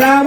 রাম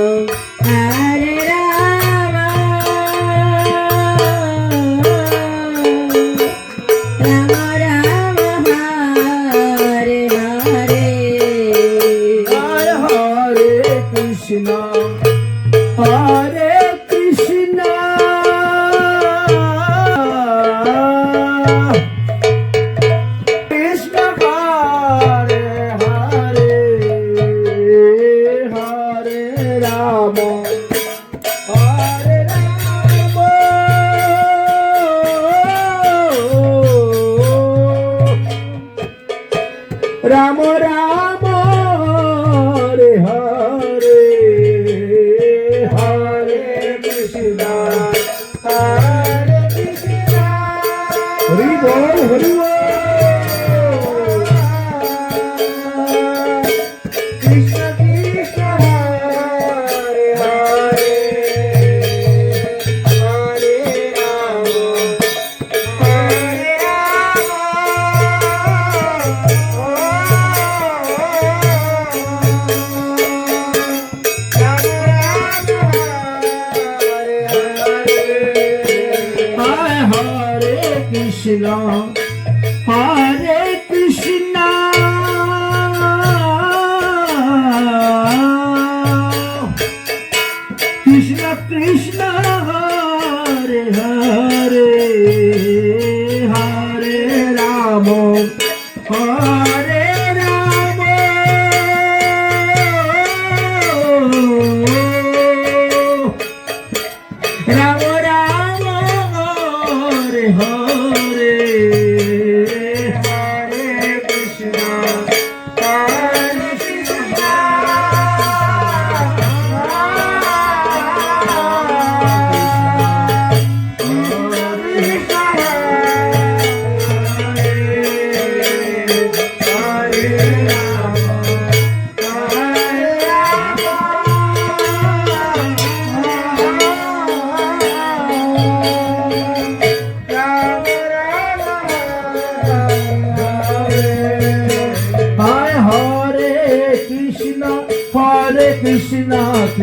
ছিল। আর ছিল। হরে Krishna. Krishna Krishna.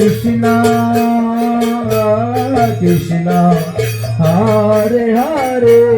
Krishna Krishna Hare Hare.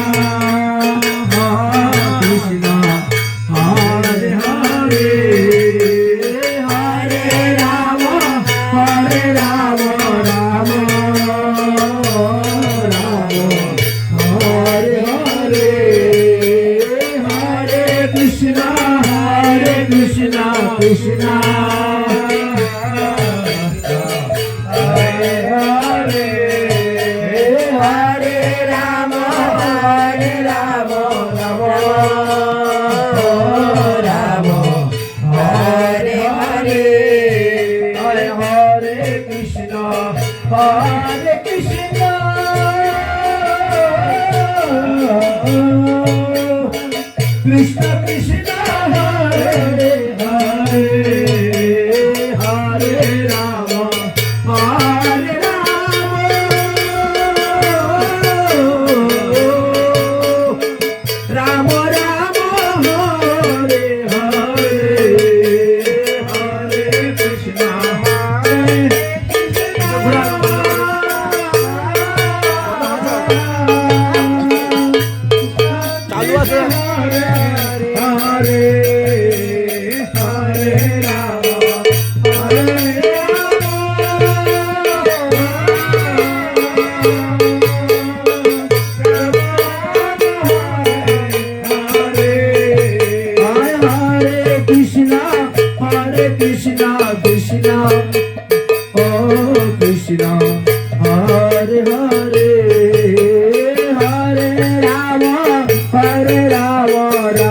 其实他 fazer. ¡Ah! ¡Ah! ¡Ah!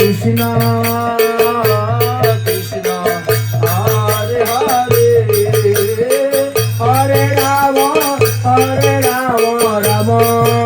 Krishna Hare Hare Hare Rama Rama Rama